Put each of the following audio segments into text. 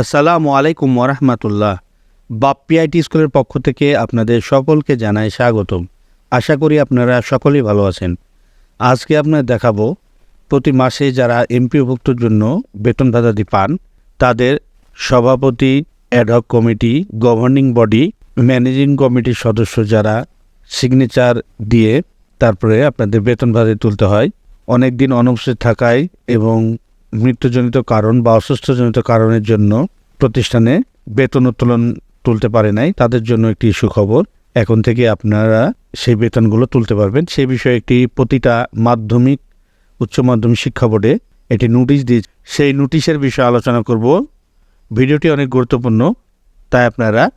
আসসালামু আলাইকুম ওরহমতুল্লাহ বাপ্পিআইটি স্কুলের পক্ষ থেকে আপনাদের সকলকে জানাই স্বাগতম। আশা করি আপনারা সকলেই ভালো আছেন। আজকে আপনাদের দেখাবো, প্রতি মাসে যারা এমপিওভুক্তর জন্য বেতন ভাতাদি পান, তাদের সভাপতি ad hoc committee governing body managing কমিটির সদস্য যারা সিগনেচার দিয়ে তারপরে আপনাদের বেতন ভাতা তুলতে হয় অনেক দিন অনুপস্থিত থাকায় এবং মৃত্যুজনিত কারণ বা অসুস্থজনিত কারণের জন্য প্রতিষ্ঠানে বেতন উত্তোলন তুলতে পারে নাই। তাদের জন্য একটি সুখবর। এখন থেকে আপনারা সেই বেতনগুলো তুলতে পারবেন। সেই বিষয়ে একটি প্রতিটা মাধ্যমিক, উচ্চ মাধ্যমিক শিক্ষা বোর্ডে একটি নোটিশ দিয়ে সেই নোটিশের বিষয়ে আলোচনা করব। ভিডিওটি অনেক গুরুত্বপূর্ণ, তাই আপনারা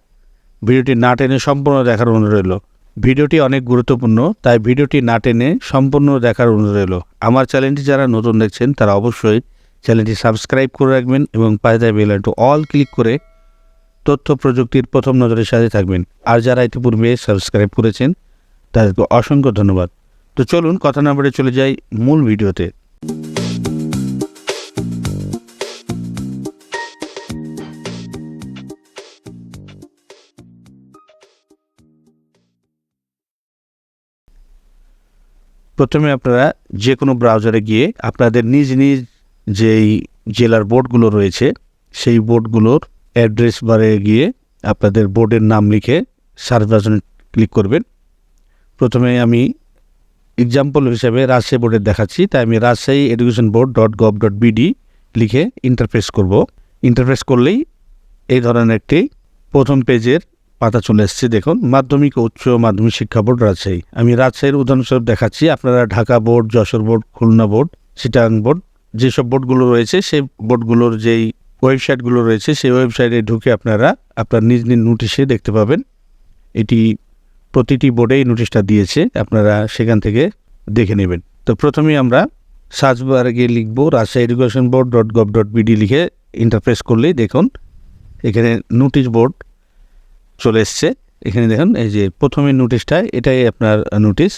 ভিডিওটি না টেনে সম্পূর্ণ দেখার অনুরোধ রইল। ভিডিওটি অনেক গুরুত্বপূর্ণ, তাই ভিডিওটি না টেনে সম্পূর্ণ দেখার অনুরোধ রইল। আমার চ্যানেলটি যারা নতুন দেখছেন, তারা অবশ্যই চ্যানেলটি সাবস্ক্রাইব করে রাখবেন এবং পাশে বেল আইকনটি অল ক্লিক করে তথ্য প্রযুক্তির প্রথম নজরের সাথে থাকবেন। আর যারা ইতিপূর্বে সাবস্ক্রাইব করেছেন, তাদেরকে অসংখ্য ধন্যবাদ। তো চলুন, কথা না বলে চলে যাই মূল ভিডিওতে। প্রথমে আপনারা যে কোনো ব্রাউজারে গিয়ে আপনাদের নিজ নিজ যেই জেলার বোর্ডগুলো রয়েছে, সেই বোর্ডগুলোর অ্যাড্রেস বারে গিয়ে আপনাদের বোর্ডের নাম লিখে সার্চ ক্লিক করবেন। প্রথমে আমি এক্সাম্পল হিসেবে রাজশাহী বোর্ডের দেখাচ্ছি, তাই আমি Rajshahi education board dot gov dot BD লিখে ইন্টারফেস করব। ইন্টারফেস করলেই এই ধরনের একটি প্রথম পেজের পাতা চলে এসেছে, দেখুন। মাধ্যমিক ও উচ্চ মাধ্যমিক শিক্ষা বোর্ড রাজশাহী। আমি রাজশাহীর উদাহরণস্বরূপ দেখাচ্ছি, আপনারা Dhaka board, Jessore board, Khulna board সিটাং board যেসব বোর্ডগুলো রয়েছে, সেই বোর্ডগুলোর যেই ওয়েবসাইটগুলো রয়েছে, সেই ওয়েবসাইটে ঢুকে আপনারা আপনার নিজ নিজ নোটিশে দেখতে পাবেন। এটি প্রতিটি বোর্ডেই নোটিশটা দিয়েছে, আপনারা সেখান থেকে দেখে নেবেন। তো প্রথমেই আমরা সার্চ বারে গিয়ে লিখব Rajshahi education board dot gov dot BD লিখে ইন্টারফেস করলেই দেখুন, এখানে নোটিশ বোর্ড চলে এসছে। এখানে দেখুন, এই যে প্রথমে নোটিশটা, এটাই আপনার নোটিশ।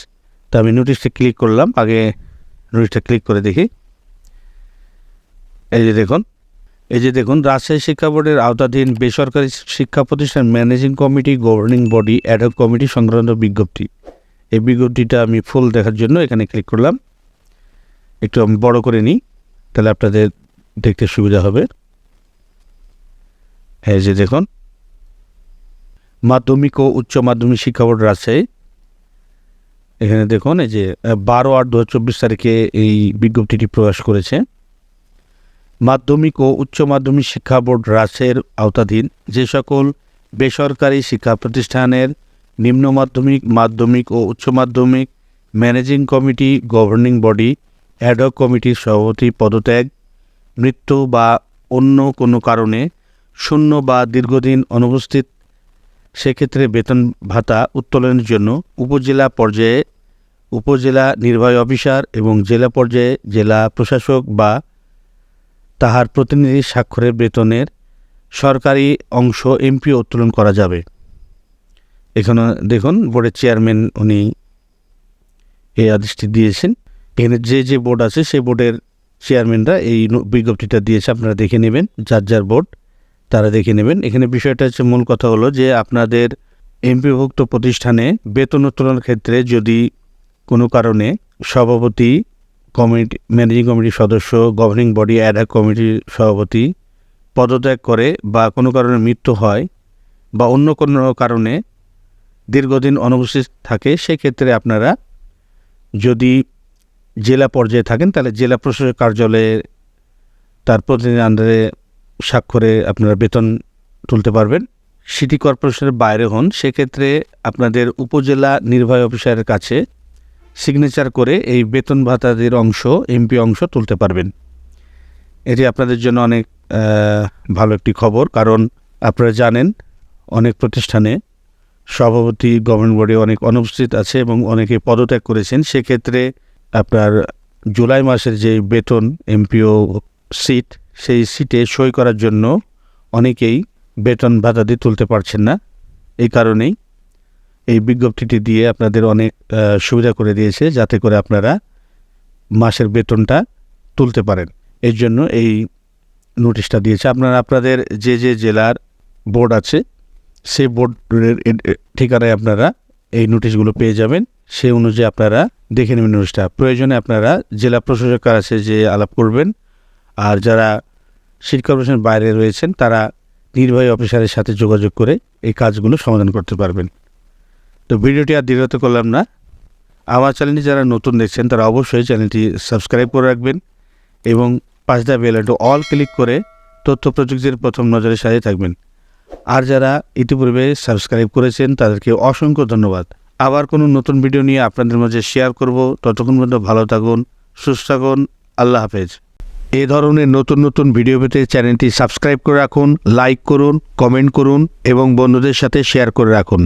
তো আমি নোটিশটা ক্লিক করলাম, আগে নোটিশটা ক্লিক করে দেখি। এই যে দেখুন, এই যে দেখুন, রাজশাহী শিক্ষা বোর্ডের আওতাধীন বেসরকারি শিক্ষা প্রতিষ্ঠান managing committee, governing body ad hoc committee সংক্রান্ত বিজ্ঞপ্তি। এই বিজ্ঞপ্তিটা আমি ফুল দেখার জন্য এখানে ক্লিক করলাম। একটু আমি বড় করে নিই, তাহলে আপনাদের দেখতে সুবিধা হবে। এই যে দেখুন, মাধ্যমিক ও উচ্চ মাধ্যমিক শিক্ষা বোর্ড রাজশাহী। এখানে দেখুন, এই যে, বারো আট দু হাজার চব্বিশ তারিখে এই বিজ্ঞপ্তিটি প্রকাশ করেছে। মাধ্যমিক ও উচ্চ মাধ্যমিক শিক্ষা বোর্ড রাজশাহীর আওতাধীন যে সকল বেসরকারি শিক্ষা প্রতিষ্ঠানের নিম্ন মাধ্যমিক মাধ্যমিক ও উচ্চ মাধ্যমিক managing committee, governing body ad hoc কমিটির সভাপতি পদত্যাগ, মৃত্যু বা অন্য কোনো কারণে শূন্য বা দীর্ঘদিন অনুপস্থিত, সেক্ষেত্রে বেতন ভাতা উত্তোলনের জন্য উপজেলা পর্যায়ে উপজেলা নির্বাহী অফিসার এবং জেলা পর্যায়ে জেলা প্রশাসক বা তাহার প্রতিনিধি স্বাক্ষরের বেতনের সরকারি অংশ এমপি উত্তোলন করা যাবে। এখানে দেখুন, বোর্ডের চেয়ারম্যান উনি এই আদেশটি দিয়েছেন। এখানে যে যে বোর্ড আছে, সেই বোর্ডের চেয়ারম্যানরা এই বিজ্ঞপ্তিটা দিয়েছে, আপনারা দেখে নেবেন। যার যার বোর্ড, তারা দেখে নেবেন। এখানে বিষয়টা হচ্ছে, মূল কথা হলো যে, আপনাদের এমপিভুক্ত প্রতিষ্ঠানে বেতন উত্তোলনের ক্ষেত্রে যদি কোনো কারণে সভাপতি কমিটি, ম্যানেজিং কমিটির সদস্য, গভর্নিং বডি অ্যাডাক কমিটির সভাপতি পদত্যাগ করে বা কোনো কারণে মৃত্যু হয় বা অন্য কোনো কারণে দীর্ঘদিন অনুপস্থিত থাকে, সেক্ষেত্রে আপনারা যদি জেলা পর্যায়ে থাকেন, তাহলে জেলা প্রশাসক কার্যালয়ে তার প্রতিনিধি আন্ডারে স্বাক্ষরে আপনারা বেতন তুলতে পারবেন। সিটি কর্পোরেশনের বাইরে হন, সেক্ষেত্রে আপনাদের উপজেলা নির্বাহী অফিসারের কাছে সিগনেচার করে এই বেতন ভাতাদের অংশ এমপি অংশ তুলতে পারবেন। এটি আপনাদের জন্য অনেক ভালো একটি খবর। কারণ আপনারা জানেন, অনেক প্রতিষ্ঠানে সভাপতি গভর্নমেন্ট বোর্ডে অনেক অনুপস্থিত আছে এবং অনেকে পদত্যাগ করেছেন। সেক্ষেত্রে আপনার জুলাই মাসের যে বেতন এমপিও সিট সেই সিটে সই করার জন্য অনেকেই বেতন ভাতা দিয়ে তুলতে পারছেন না। এই কারণেই এই বিজ্ঞপ্তিটি দিয়ে আপনাদের অনেক সুবিধা করে দিয়েছে যাতে করে আপনারা মাসের বেতনটা তুলতে পারেন। এর জন্য এই নোটিশটা দিয়েছে। আপনারা, আপনাদের যে যে জেলার বোর্ড আছে, সেই বোর্ডের ঠিকানায় আপনারা এই নোটিশগুলো পেয়ে যাবেন। সেই অনুযায়ী আপনারা দেখে নেবেন নোটিশটা। প্রয়োজনে আপনারা জেলা প্রশাসকের আছে যে আলাপ করবেন, আর যারা সিটি কর্পোরেশনের বাইরে রয়েছেন, তারা নির্বাহী অফিসারের সাথে যোগাযোগ করে এই কাজগুলো সমাধান করতে পারবেন। তো ভিডিওটি আর দীর্ঘত করলাম না। আমার চ্যানেলটি যারা নতুন দেখছেন, তারা অবশ্যই চ্যানেলটি সাবস্ক্রাইব করে রাখবেন এবং পাঁচটা বেল আইকন অল ক্লিক করে তথ্য প্রযুক্তির প্রথম নজরের সাথে থাকবেন। আর যারা ইতিপূর্বে সাবস্ক্রাইব করেছেন, তাদেরকে অসংখ্য ধন্যবাদ। আবার কোনো নতুন ভিডিও নিয়ে আপনাদের মাঝে শেয়ার করব। ততক্ষণ পর্যন্ত ভালো থাকুন, সুস্থ থাকুন, আল্লাহ হাফেজ। এ ধরনের নতুন নতুন ভিডিও পেতে চ্যানেলটি সাবস্ক্রাইব করে রাখুন, লাইক করুন, কমেন্ট করুন এবং বন্ধুদের সাথে শেয়ার করে রাখুন।